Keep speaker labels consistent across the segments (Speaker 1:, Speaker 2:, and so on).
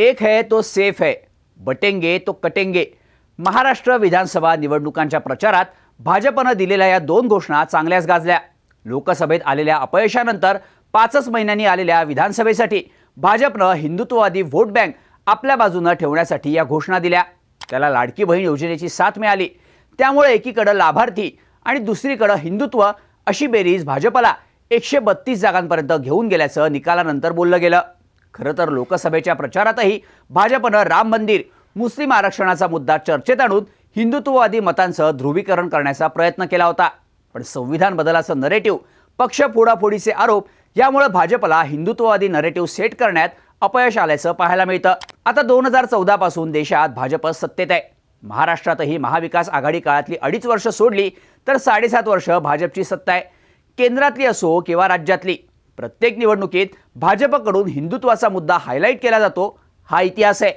Speaker 1: एक है तो सेफ है बटेंगे तो कटेंगे. महाराष्ट्र विधानसभा निवडणुकांच्या प्रचारात भाजपनं दिलेल्या या दोन घोषणा चांगल्याच गाजल्या. लोकसभेत आलेल्या अपयशानंतर पाचच महिन्यांनी आलेल्या विधानसभेसाठी भाजपनं हिंदुत्ववादी व्होट बँक आपल्या बाजूनं ठेवण्यासाठी या घोषणा दिल्या. त्याला लाडकी बहीण योजनेची साथ मिळाली. त्यामुळे एकीकडं लाभार्थी आणि दुसरीकडं हिंदुत्व अशी बेरीज भाजपला एकशे बत्तीस जागांपर्यंत घेऊन गेल्याचं निकालानंतर बोललं गेलं. खरं तर लोकसभेच्या प्रचारातही भाजपनं राम मंदिर मुस्लिम आरक्षणाचा मुद्दा चर्चेत आणून हिंदुत्ववादी मतांचं ध्रुवीकरण करण्याचा प्रयत्न केला होता. पण संविधान बदलाचं नरेटिव्ह पक्ष फोडाफोडीचे आरोप यामुळे भाजपला हिंदुत्ववादी नरेटिव्ह सेट करण्यात अपयश आल्याचं पाहायला मिळतं. आता दोन हजार चौदा पासून देशात भाजप सत्तेत आहे. महाराष्ट्रातही महाविकास आघाडी काळातली अडीच वर्ष सोडली तर साडेसात वर्ष भाजपची सत्ता आहे. केंद्रातली असो किंवा राज्यातली प्रत्येक निवडणुकीत भाजपकडून हिंदुत्वाचा मुद्दा हायलाईट केला जातो हा इतिहास आहे.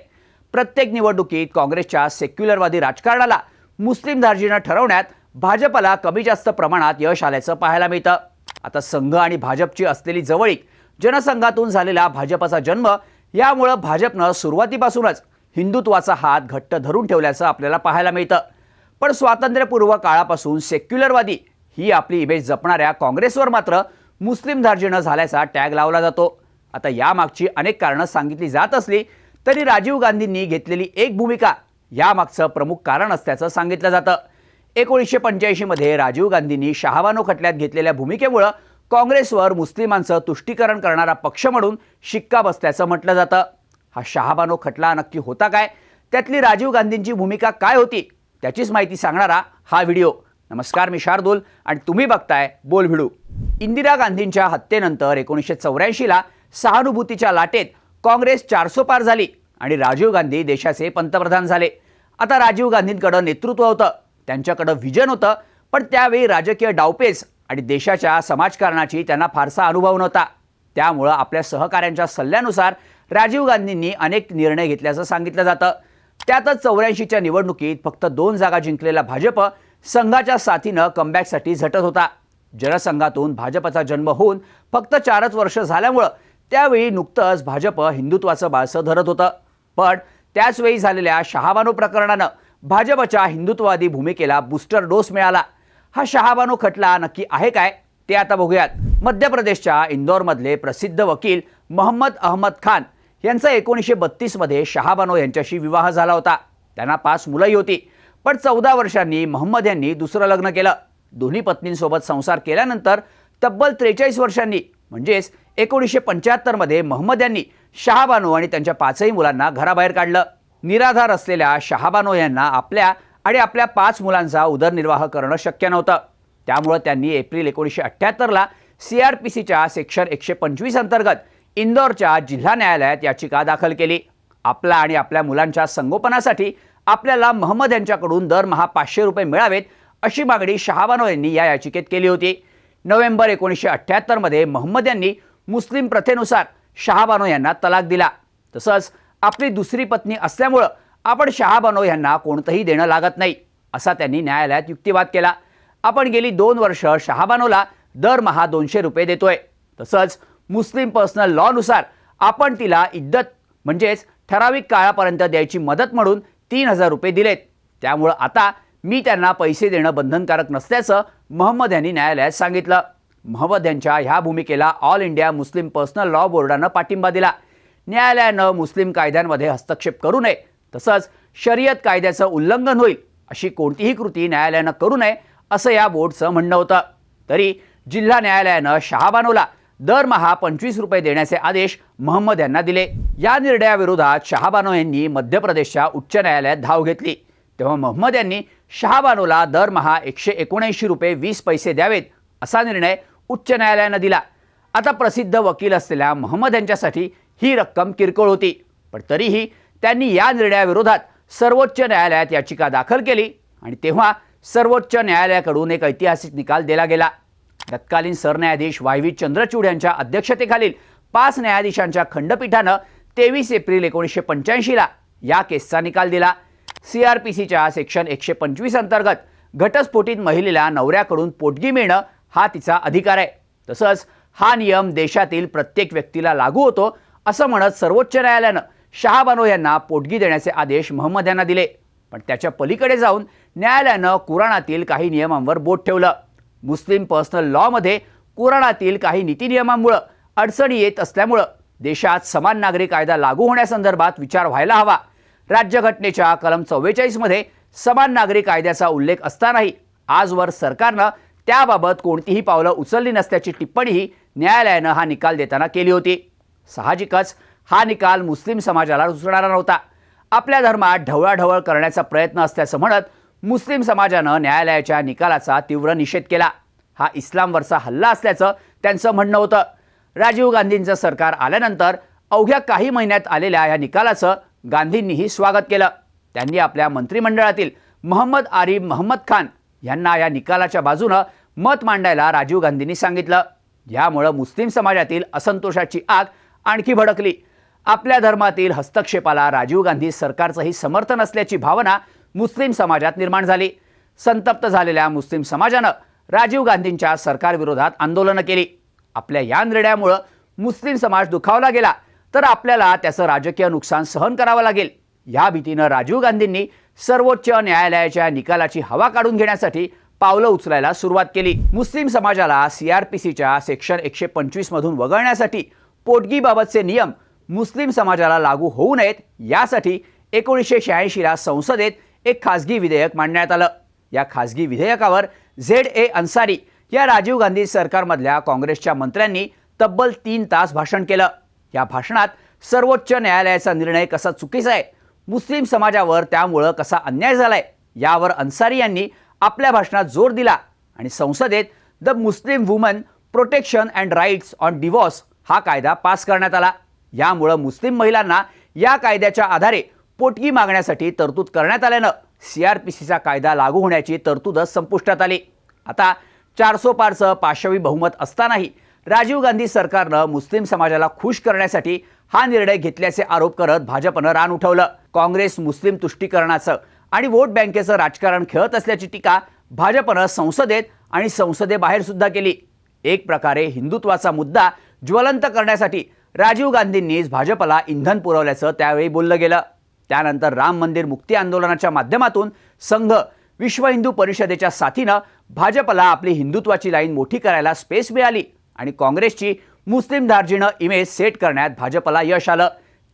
Speaker 1: प्रत्येक निवडणुकीत काँग्रेसच्या सेक्युलरवादी राजकारणाला मुस्लिम धार्जिणं ठरवण्यात भाजपला कमी जास्त प्रमाणात यश आल्याचं पाहायला मिळतं. आता संघ आणि भाजपची असलेली जवळीक जनसंघातून झालेला भाजपचा जन्म यामुळं भाजपनं सुरुवातीपासूनच हिंदुत्वाचा हात घट्ट धरून ठेवल्याचं आपल्याला पाहायला मिळतं. पण स्वातंत्र्यपूर्व काळापासून सेक्युलरवादी ही आपली इमेज जपणाऱ्या काँग्रेसवर मात्र मुस्लिम धार्जिणं झाल्याचा टॅग लावला जातो. आता यामागची अनेक कारणं सांगितली जात असली तरी राजीव गांधींनी घेतलेली एक भूमिका यामागचं प्रमुख कारण असल्याचं सांगितलं जातं. एकोणीसशे पंच्याऐंशीमध्ये राजीव गांधींनी शहाबानो खटल्यात घेतलेल्या भूमिकेमुळं काँग्रेसवर मुस्लिमांचं तुष्टीकरण करणारा पक्ष म्हणून शिक्का बसल्याचं म्हटलं जातं. हा शहाबानो खटला नक्की होता काय? त्यातली राजीव गांधींची भूमिका काय होती? त्याचीच माहिती सांगणारा हा व्हिडिओ. नमस्कार मी शार्दूल आणि तुम्ही बघताय बोल भिडू इंदिरा गांधींच्या हत्येनंतर एकोणीसशे चौऱ्याऐंशीला सहानुभूतीच्या लाटेत काँग्रेस चारसो पार झाली आणि राजीव गांधी देशाचे पंतप्रधान झाले. आता राजीव गांधींकडं नेतृत्व होतं. त्यांच्याकडं व्हिजन होतं. पण त्यावेळी राजकीय डावपेच आणि देशाच्या समाजकारणाची त्यांना फारसा अनुभव नव्हता. त्यामुळं आपल्या सहकाऱ्यांच्या सल्ल्यानुसार राजीव गांधींनी अनेक निर्णय घेतल्याचं सांगितलं जातं. त्यातच चौऱ्याऐंशीच्या निवडणुकीत फक्त दोन जागा जिंकलेला भाजप संघाच्या साथीनं कमबॅकसाठी झटत होता. जनसंघातून भाजपचा जन्म होऊन फक्त चारच वर्ष झाल्यामुळं त्यावेळी नुकतंच भाजप हिंदुत्वाचं बाळसं धरत होतं. पण त्याचवेळी झालेल्या शहाबानो प्रकरणानं भाजपच्या हिंदुत्ववादी भूमिकेला बूस्टर डोस मिळाला. हा शहाबानो खटला नक्की आहे काय ते आता बघूयात. मध्य प्रदेशच्या इंदोरमधले प्रसिद्ध वकील मोहम्मद अहमद खान यांचा एकोणीसशे बत्तीसमध्ये शहाबानो यांच्याशी विवाह झाला होता. त्यांना पाच मुलंही होती. पण चौदा वर्षांनी मोहम्मद यांनी दुसरं लग्न केलं. दोन्ही पत्नींसोबत संसार केल्यानंतर तब्बल त्रेचाळीस वर्षांनी म्हणजेच एकोणीसशे पंच्याहत्तरमध्ये मोहम्मद यांनी शहाबानो आणि त्यांच्या पाचही मुलांना घराबाहेर काढलं. निराधार असलेल्या शहाबानो यांना आपल्या आणि आपल्या पाच मुलांचा उदरनिर्वाह करणं शक्य नव्हतं. त्यामुळं त्यांनी एप्रिल एकोणीसशे अठ्ठ्याहत्तरला सी आर पी सीच्या सेक्शन एकशे पंचवीस अंतर्गत इंदोरच्या जिल्हा न्यायालयात याचिका दाखल केली. आपला आणि आपल्या मुलांच्या संगोपनासाठी आपल्याला महम्मद यांच्याकडून दरमहा पाचशे रुपये मिळावेत अशी मागणी शहाबानो यांनी या याचिकेत केली होती. नोव्हेंबर एकोणीसशे अठ्ठ्याहत्तरमध्ये महम्मद यांनी मुस्लिम प्रथेनुसार शहाबानो यांना तलाक दिला. तसंच आपली दुसरी पत्नी असल्यामुळं आपण शहाबानो यांना कोणतंही देणं लागत नाही असा त्यांनी न्यायालयात युक्तिवाद केला. आपण गेली दोन वर्ष शहाबानोला दरमहा दोनशे रुपये देतोय. तसंच मुस्लिम पर्सनल लॉनुसार आपण तिला इद्दत म्हणजेच ठराविक काळापर्यंत द्यायची मदत म्हणून तीन हजार रुपये दिलेत. त्यामुळं आता मी त्यांना पैसे देणं बंधनकारक नसल्याचं महम्मद यांनी न्यायालयात सांगितलं. महम्मद यांच्या ह्या भूमिकेला All India Muslim personal law बोर्डानं पाठिंबा दिला. न्यायालयानं मुस्लिम कायद्यांमध्ये हस्तक्षेप करू नये तसंच शर्यत कायद्याचं उल्लंघन होईल अशी कोणतीही कृती न्यायालयानं करू नये असं या बोर्डचं म्हणणं होतं. तरी जिल्हा न्यायालयानं शहाबानोला दरमहा पंचवीस रुपये देण्याचे आदेश महम्मद यांना दिले. या निर्णयाविरोधात शहाबानो यांनी मध्य प्रदेशच्या उच्च न्यायालयात धाव घेतली. तेव्हा महम्मद यांनी शहाबानोला दरमहा एकशे एकोणऐंशी रुपये वीस पैसे द्यावेत असा निर्णय उच्च न्यायालयानं दिला. आता प्रसिद्ध वकील असलेल्या महम्मद यांच्यासाठी ही रक्कम किरकोळ होती. पण तरीही त्यांनी या निर्णयाविरोधात सर्वोच्च न्यायालयात याचिका दाखल केली आणि तेव्हा सर्वोच्च न्यायालयाकडून एक ऐतिहासिक निकाल दिला गेला. तत्कालीन सरन्यायाधीश वाय व्ही चंद्रचूड यांच्या अध्यक्षतेखालील पाच न्यायाधीशांच्या खंडपीठानं तेवीस एप्रिल एकोणीसशे पंच्याऐंशीला या केसचा निकाल दिला. सी आर पी सीच्या सेक्शन एकशे पंचवीस अंतर्गत घटस्फोटित महिलेला नवऱ्याकडून पोटगी मिळणं हा तिचा अधिकार आहे. तसंच हा नियम देशातील प्रत्येक व्यक्तीला लागू होतो असं म्हणत सर्वोच्च न्यायालयानं शहाबानो यांना पोटगी देण्याचे आदेश महम्मद यांना दिले. पण त्याच्या पलीकडे जाऊन न्यायालयानं कुराणातील काही नियमांवर बोट ठेवलं. मुस्लिम पर्सनल लॉमध्ये कुराणातील काही नीतीनियमांमुळं अडचणी येत असल्यामुळं देशात समान नागरी कायदा लागू होण्यासंदर्भात विचार व्हायला हवा. राज्यघटनेच्या कलम चव्वेचाळीसमध्ये समान नागरी कायद्याचा उल्लेख असतानाही आजवर सरकारनं त्याबाबत कोणतीही पावलं उचलली नसल्याची टिप्पणीही न्यायालयानं हा निकाल देताना केली होती. साहजिकच हा निकाल मुस्लिम समाजाला रुचणारा नव्हता. आपल्या धर्मात ढवळाढवळ करण्याचा प्रयत्न असल्याचं म्हणत मुस्लिम समाजानं न्यायालयाच्या निकालाचा तीव्र निषेध केला. हा इस्लामवरचा हल्ला असल्याचं त्यांचं म्हणणं होतं. राजीव गांधींचं सरकार आल्यानंतर अवघ्या काही महिन्यात आलेल्या या निकालाचं गांधींनीही स्वागत केलं. त्यांनी आपल्या मंत्रिमंडळातील महम्मद आरिफ महम्मद खान यांना या निकालाच्या बाजूनं मत मांडायला राजीव गांधींनी सांगितलं. यामुळं मुस्लिम समाजातील असंतोषाची आग आणखी भडकली. आपल्या धर्मातील हस्तक्षेपाला राजीव गांधी सरकारचंही समर्थन असल्याची भावना मुस्लिम समाजात निर्माण झाली. संतप्त झालेल्या मुस्लिम समाजानं राजीव गांधींच्या सरकारविरोधात आंदोलनं केली. आपल्या या निर्णयामुळं मुस्लिम समाज दुखावला गेला. तर आपल्याला त्याचं राजकीय नुकसान सहन करावं लागेल. या भीतीनं राजीव गांधींनी सर्वोच्च न्यायालयाच्या निकालाची हवा काढून घेण्यासाठी पावलं उचलायला सुरुवात केली. मुस्लिम समाजाला सीआरपीसीच्या सेक्शन एकशे पंचवीस मधून वगळण्यासाठी पोटगीबाबतचे नियम मुस्लिम समाजाला लागू होऊ नयेत यासाठी एकोणीसशे शहाऐंशीला संसदेत एक खासगी विधेयक मांडण्यात आलं. या खासगी विधेयकावर झेड ए अन्सारी या राजीव गांधी सरकारमधल्या काँग्रेसच्या मंत्र्यांनी तब्बल तीन तास भाषण केलं. या भाषणात सर्वोच्च न्यायालयाचा निर्णय कसा चुकीचा आहे? मुस्लिम समाजावर त्यामुळं कसा अन्याय झालाय? यावर अन्सारी यांनी आपल्या भाषणात जोर दिला आणि संसदेत the Muslim woman protection and rights on divorce हा कायदा पास करण्यात आला. यामुळं मुस्लिम महिलांना या कायद्याच्या आधारे पोटगी मागण्यासाठी तरतूद करण्यात आल्यानं सीआरपीसीचा कायदा लागू होण्याची तरतूदच संपुष्टात आली. आता चारसो पारचं पाचशेवी बहुमत असतानाही राजीव गांधी सरकारनं मुस्लिम समाजाला खुश करण्यासाठी हा निर्णय घेतल्याचे आरोप करत भाजपनं रान उठवलं. काँग्रेस मुस्लिम तुष्टीकरणाचं आणि वोट बँकेचं राजकारण खेळत असल्याची टीका भाजपनं संसदेत आणि संसदेबाहेर सुद्धा केली. एक प्रकारे हिंदुत्वाचा मुद्दा ज्वलंत करण्यासाठी राजीव गांधींनीच भाजपला इंधन पुरवल्याचं त्यावेळी बोललं गेलं. त्यानंतर राम मंदिर मुक्ती आंदोलनाच्या माध्यमातून संघ विश्व हिंदू परिषदेच्या साथीनं भाजपला आपली हिंदुत्वाची लाईन मोठी करायला स्पेस मिळाली. आणि काँग्रेसची मुस्लिम दार्जिणं इमेज सेट करण्यात भाजपला यश आलं.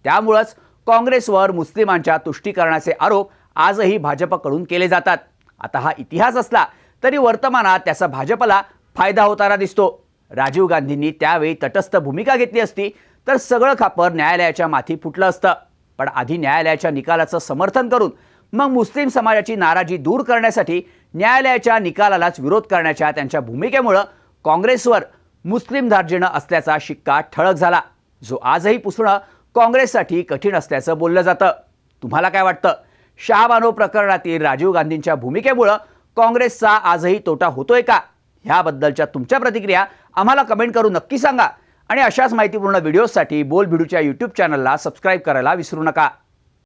Speaker 1: त्यामुळंच काँग्रेसवर मुस्लिमांच्या तुष्टीकरणाचे आरोप आजही भाजपकडून केले जातात. आता हा इतिहास असला तरी वर्तमानात त्याचा भाजपला फायदा होताना दिसतो. राजीव गांधींनी त्यावेळी तटस्थ भूमिका घेतली असती तर सगळं खापर न्यायालयाच्या माथी फुटलं असतं. पण आधी न्यायालयाच्या निकालाचं समर्थन करून मग मुस्लिम समाजाची नाराजी दूर करण्यासाठी न्यायालयाच्या निकालालाच विरोध करण्याच्या त्यांच्या भूमिकेमुळं काँग्रेसवर मुस्लिम दार्जिणं असल्याचा शिक्का ठळक झाला. जो आजही पुसणं काँग्रेससाठी कठीण असल्याचं बोललं जातं. तुम्हाला काय वाटतं? शहाबानो प्रकरणातील राजीव गांधींच्या भूमिकेमुळं काँग्रेसचा आजही तोटा होतोय का? ह्याबद्दलच्या तुमच्या प्रतिक्रिया आम्हाला कमेंट करून नक्की सांगा. आणि अशाच माहितीपूर्ण व्हिडिओसाठी बोल भिडूच्या यूट्यूब चॅनलला सबस्क्राईब करायला विसरू नका.